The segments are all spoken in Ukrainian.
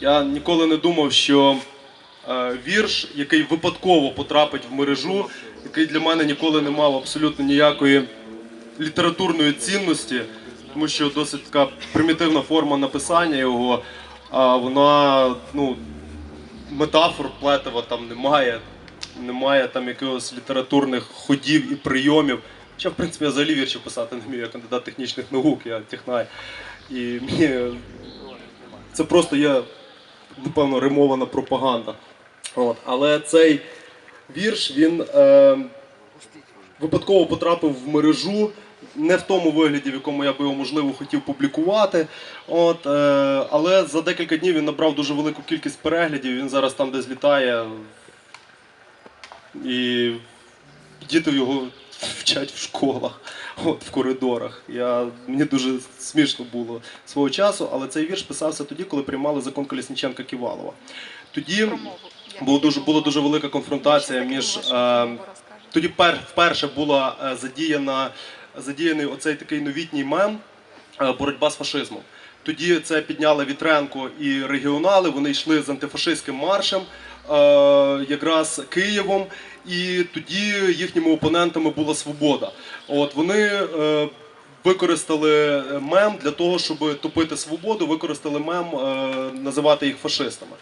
Я ніколи не думав, що е, вірш, який випадково потрапить в мережу, який для мене ніколи не мав абсолютно ніякої літературної цінності, тому що досить така примітивна форма написання його, а вона, ну, метафор плетива там немає, немає там якихось літературних ходів і прийомів. Хоча, в принципі, я взагалі вірші писати не вмію, я кандидат технічних наук, я технай. І мені це просто є, напевно, римована пропаганда. От. Але цей вірш він е, випадково потрапив в мережу. Не в тому вигляді, в якому я би його можливо хотів публікувати. От, е, але за декілька днів він набрав дуже велику кількість переглядів. Він зараз там десь літає. І діти його вчать в школах, от, в коридорах. Я, мені дуже смішно було свого часу, але цей вірш писався тоді, коли приймали закон Колісніченка Ківалова. Тоді була дуже, була дуже велика конфронтація між. Е, тоді пер, вперше була е, задіяна, задіяний оцей такий новітній мем е, боротьба з фашизмом. Тоді це підняли Вітренко і регіонали. Вони йшли з антифашистським маршем, якраз Києвом, і тоді їхніми опонентами була свобода. От вони. е, Використали мем для того, щоб топити свободу, використали мем е, називати їх фашистами.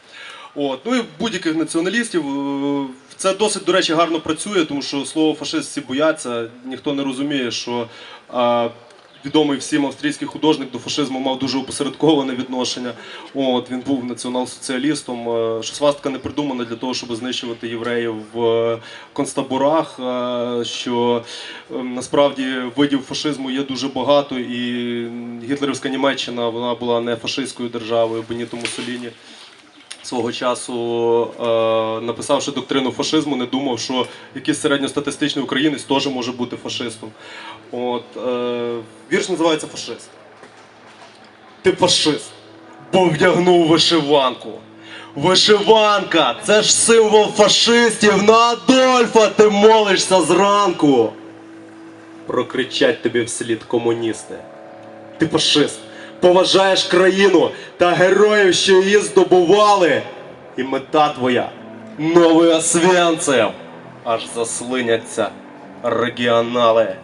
От. Ну і будь-яких націоналістів е, це досить, до речі, гарно працює, тому що слово фашист всі бояться. Ніхто не розуміє, що е, відомий всім австрійський художник до фашизму мав дуже опосередковане відношення. От, він був націонал-соціалістом. Е, що свастика не придумана для того, щоб знищувати євреїв в е, концтаборах. е, Що е, насправді видів фашизму є дуже багато, і гітлерівська Німеччина вона була не фашистською державою, Беніто Муссоліні свого часу, е, написавши доктрину фашизму, не думав, що якийсь середньостатистичний українець теж може бути фашистом. От, е, вірш називається Фашист. Ти фашист, бо вдягнув вишиванку. Вишиванка це ж символ фашистів. На Адольфа ти молишся зранку. Прокричать тобі вслід комуністи. Ти фашист, поважаєш країну та героїв, що її здобували. І мета твоя новий освянцем. Аж заслиняться регіонали.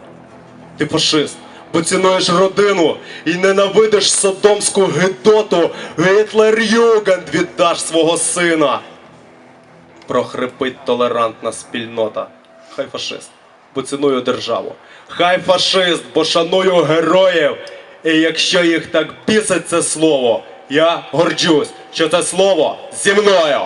Ти фашист, бо родину і ненавидиш содомську гидоту. Гітлер-Югенд віддаш свого сина. Прохрипить толерантна спільнота. Хай фашист, бо державу. Хай фашист, бо шаную героїв. І якщо їх так бісить це слово, я горджусь, що це слово зі мною.